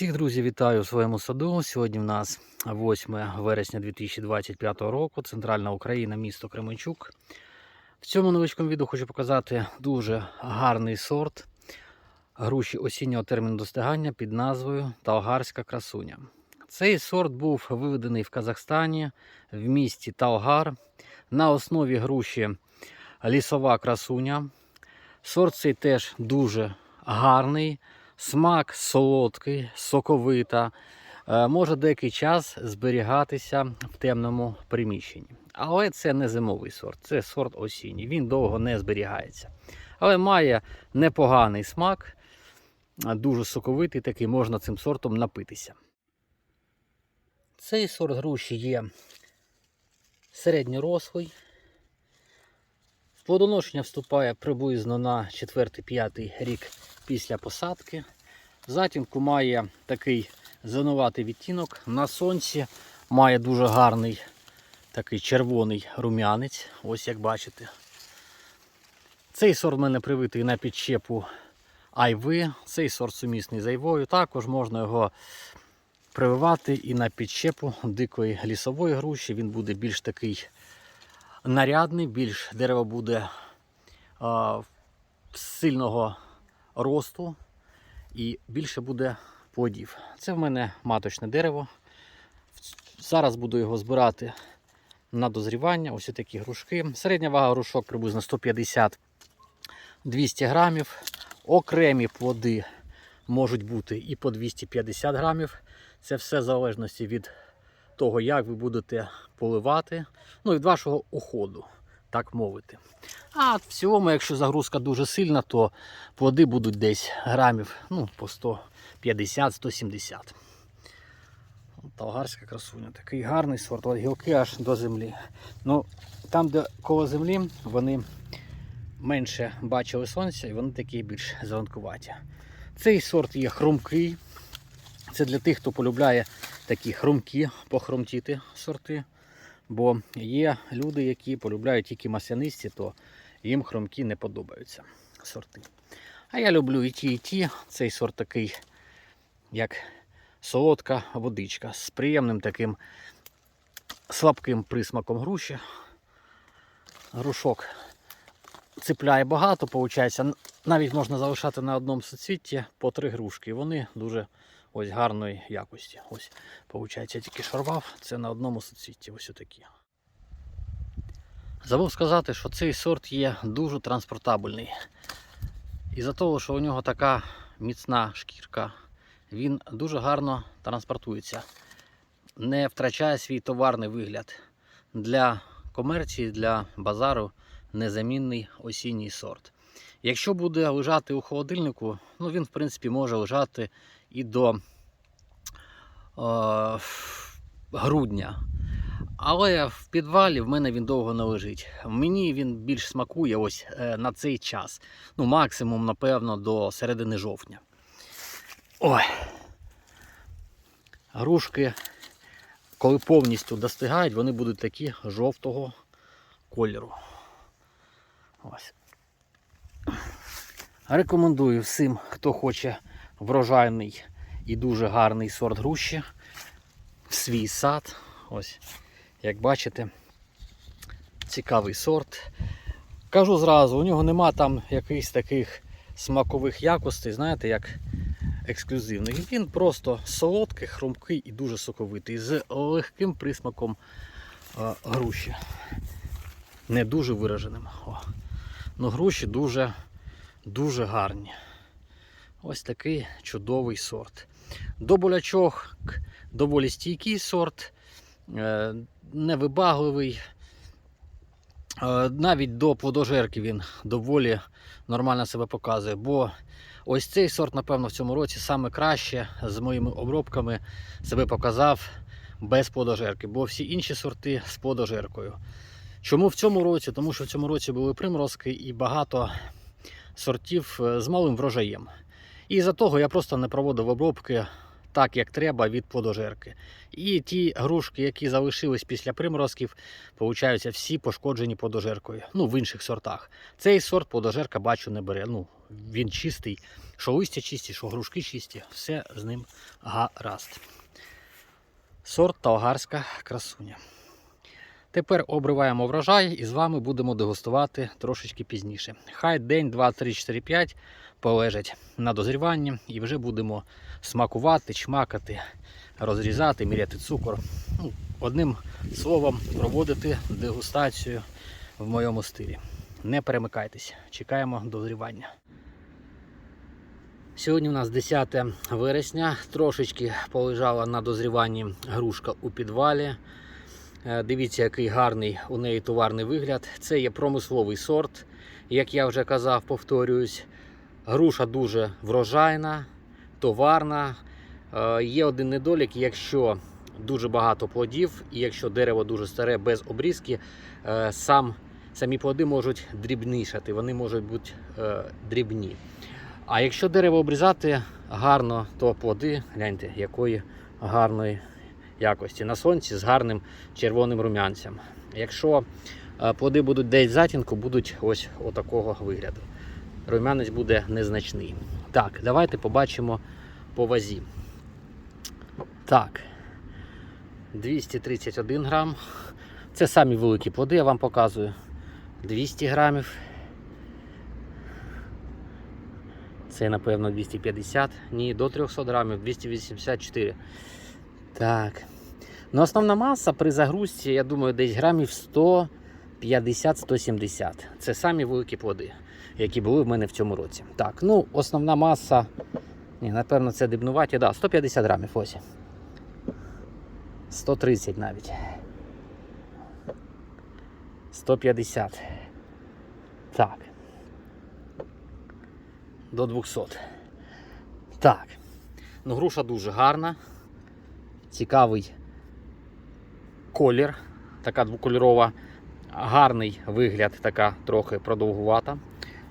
Всіх друзів вітаю у своєму саду. Сьогодні в нас 8 вересня 2025 року, центральна Україна, місто Кременчук. В цьому невеличкому відео хочу показати дуже гарний сорт груші осіннього терміну достигання під назвою Талгарська красуня. Цей сорт був виведений в Казахстані в місті Талгар на основі груші лісова красуня. Сорт цей теж дуже гарний. Смак солодкий, соковита, е, може деякий час зберігатися в темному приміщенні. Але це не зимовий сорт, це сорт осінній. Він довго не зберігається. Але має непоганий смак, дуже соковитий, такий можна цим сортом напитися. Цей сорт груші є середньорослий. В плодоношення вступає приблизно на 4-5 рік після посадки. Затінку має такий зеленуватий відтінок. На сонці має дуже гарний такий червоний рум'янець. Ось як бачите. Цей сорт в мене привитий на підщепу айви. Цей сорт сумісний з айвою. Також можна його прививати і на підщепу дикої лісової груші. Він буде більш такий нарядний, більш дерево буде а, сильного росту і більше буде плодів. Це в мене маточне дерево. Зараз буду його збирати на дозрівання. Ось такі грушки. Середня вага грушок приблизно 150-200 грамів. Окремі плоди можуть бути і по 250 грамів. Це все в залежності від того, як ви будете поливати, ну і від вашого уходу, так мовити. А в цілому, якщо загрузка дуже сильна, то плоди будуть десь грамів ну, по 150-170. Талгарська красуня. Такий гарний сорт, гілки аж до землі. Ну, Там, де коло землі, вони менше бачили сонця і вони такі більш зеленкуваті. Цей сорт є хрумкий. Це для тих, хто полюбляє такі хрумкі, похрумтіти сорти. Бо є люди, які полюбляють тільки маслянисті, то їм хромкі не подобаються сорти. А я люблю і ті, і ті. Цей сорт такий, як солодка водичка з приємним таким слабким присмаком груші. Грушок цепляє багато, виходить. Навіть можна залишати на одному суцвітті по три грушки. Вони дуже ось гарної якості. Ось, виходить, я тільки шарвав, це на одному суцвітті. Ось отакі. Забув сказати, що цей сорт є дуже транспортабельний. Із-за того, що у нього така міцна шкірка, він дуже гарно транспортується, не втрачає свій товарний вигляд. Для комерції, для базару незамінний осінній сорт. Якщо буде лежати у холодильнику, ну він в принципі може лежати і до е, грудня. Але в підвалі в мене він довго не лежить. Мені він більш смакує ось е, на цей час. Ну, максимум, напевно, до середини жовтня. Ой. Грушки, коли повністю достигають, вони будуть такі жовтого кольору. Ось. Рекомендую всім, хто хоче врожайний і дуже гарний сорт груші в свій сад. Ось. Як бачите, цікавий сорт. Кажу зразу, у нього нема там якихось таких смакових якостей, знаєте, як ексклюзивних. Він просто солодкий, хрумкий і дуже соковитий, з легким присмаком груші. Не дуже вираженим. О. Ну, груші дуже, дуже гарні. Ось такий чудовий сорт. До болячок доволі стійкий сорт. Е, невибагливий. Е, навіть до плодожерки він доволі нормально себе показує. Бо ось цей сорт, напевно, в цьому році саме краще з моїми обробками себе показав без плодожерки, бо всі інші сорти з плодожеркою. Чому в цьому році? Тому що в цьому році були приморозки і багато сортів е, з малим врожаєм. І за того я просто не проводив обробки так, як треба від плодожерки. І ті грушки, які залишились після приморозків, получаються всі пошкоджені плодожеркою. Ну, в інших сортах. Цей сорт плодожерка бачу не бере. Ну, Він чистий, що листя чисті, що грушки чисті, все з ним гаразд. Сорт Талгарська красуня. Тепер обриваємо врожай і з вами будемо дегустувати трошечки пізніше. Хай день, 2, 3, 4, 5 полежать на дозріванні і вже будемо смакувати, чмакати, розрізати, міряти цукор. Ну, одним словом, проводити дегустацію в моєму стилі. Не перемикайтесь, чекаємо дозрівання. Сьогодні у нас 10 вересня. Трошечки полежала на дозріванні грушка у підвалі. Е, Дивіться, який гарний у неї товарний вигляд. Це є промисловий сорт. Як я вже казав, повторююсь, груша дуже врожайна, товарна. Е, Є один недолік, якщо дуже багато плодів, і якщо дерево дуже старе без обрізки, е, сам, самі плоди можуть дрібнішати, вони можуть бути дрібні. А якщо дерево обрізати гарно, то плоди, гляньте, якої гарної якості. На сонці з гарним червоним рум'янцем. Якщо е, плоди будуть десь затінку, будуть ось отакого вигляду. Рум'янець буде незначний. Так, давайте побачимо по вазі. Так, 231 грам. Це самі великі плоди, я вам показую. 200 грамів. Це, напевно, 250. Ні, до 300 грамів, 284. Так. Ну, основна маса при загрузці, я думаю, десь грамів 150-170. Це самі великі плоди, які були в мене в цьому році. Так, ну, основна маса. Ні, напевно, це дибнуваті, да, 150 грамів ось. 130 навіть. 150. Так. До 200. Так. Ну, груша дуже гарна. Цікавий колір. Така двокольорова. Гарний вигляд, така трохи продовгувата.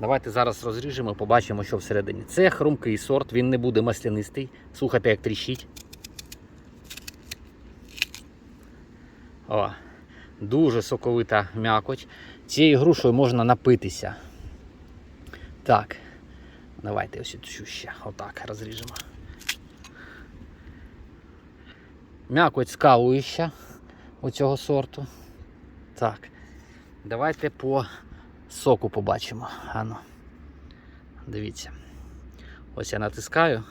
Давайте зараз розріжемо, і побачимо, що всередині. Це хрумкий сорт, він не буде маслянистий. Слухайте, як тріщить. О, дуже соковита м'якоть. Цією грушою можна напитися. Так. Давайте ось цю ще отак розріжемо. М'якоть скалуюча у цього сорту. Так. Давайте по соку побачимо. Ану. Дивіться. Ось я натискаю.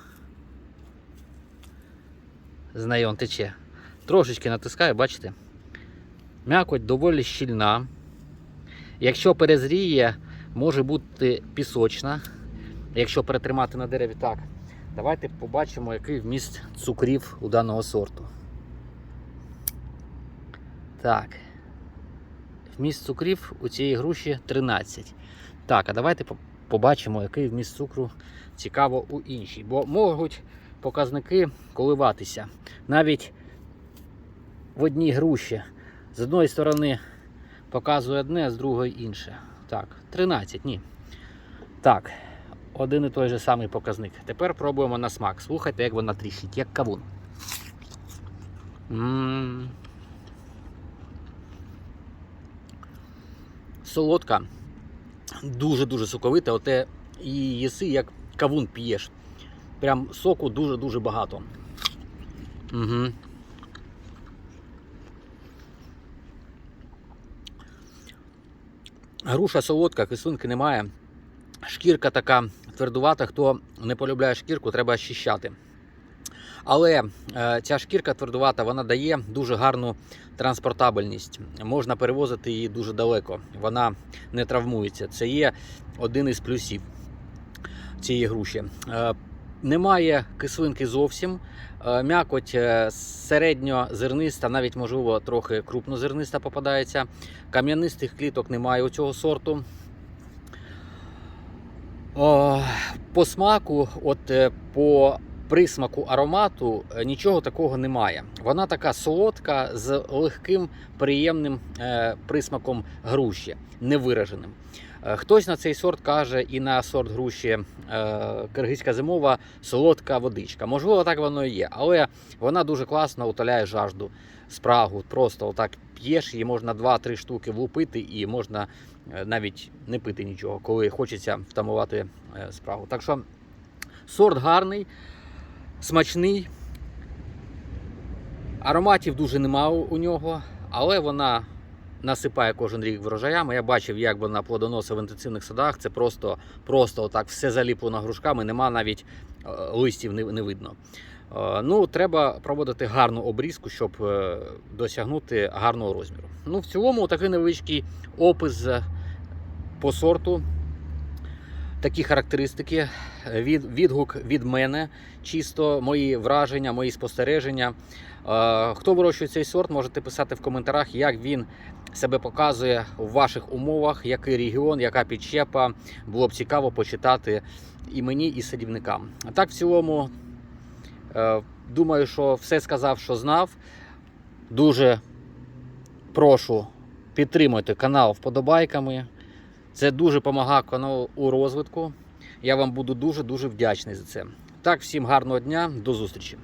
З неї он тече. Трошечки натискаю, бачите? М'якоть доволі щільна. Якщо перезріє, може бути пісочна. Якщо перетримати на дереві так. Давайте побачимо, який вміст цукрів у даного сорту. Так. Вміст цукрів у цієї груші 13. Так, а давайте побачимо, який вміст цукру цікаво у іншій. Бо можуть показники коливатися. Навіть в одній груші з одної сторони показує одне, а з другої інше. Так, 13, ні. Так, один і той же самий показник. Тепер пробуємо на смак. Слухайте, як вона тріщить, як кавун. М. Солодка, дуже-дуже соковита, оте і їси, як кавун п'єш. Прям соку дуже-дуже багато. Угу. Груша солодка, кислинки немає. Шкірка така твердувата, хто не полюбляє шкірку, треба очищати. Але е, ця шкірка твердувата вона дає дуже гарну транспортабельність. Можна перевозити її дуже далеко, вона не травмується. Це є один із плюсів цієї груші. Е, немає кислинки зовсім. Е, М'якоть середньозерниста, навіть можливо трохи крупнозерниста попадається. Кам'янистих кліток немає у цього сорту. По смаку, от по присмаку аромату е, нічого такого немає. Вона така солодка з легким, приємним е, присмаком груші, невираженим. Е, Хтось на цей сорт каже і на сорт груші киргизька зимова солодка водичка. Можливо, так воно і є, але вона дуже класно утоляє жажду, спрагу. Просто отак п'єш, її можна 2-3 штуки влупити і можна навіть не пити нічого, коли хочеться втамувати спрагу. Так що Сорт гарний, смачний. Ароматів дуже нема у нього, але вона насипає кожен рік врожаями. Я бачив, як вона плодоносить в інтенсивних садах. Це просто, просто отак все заліплено грушками, нема навіть е, листів не, не видно. Е, Ну, треба проводити гарну обрізку, щоб е, досягнути гарного розміру. Ну, в цілому, такий невеличкий опис по сорту. Такі характеристики, е, від, відгук від мене, чисто мої враження, мої спостереження. Е, Хто вирощує цей сорт, можете писати в коментарях, як він себе показує у ваших умовах, який регіон, яка підщепа. Було б цікаво почитати і мені, і садівникам. А так, в цілому, е, думаю, що все сказав, що знав. Дуже прошу підтримуйте канал вподобайками. Це дуже допомагає каналу у розвитку. Я вам буду дуже-дуже вдячний за це. Так, всім гарного дня, до зустрічі!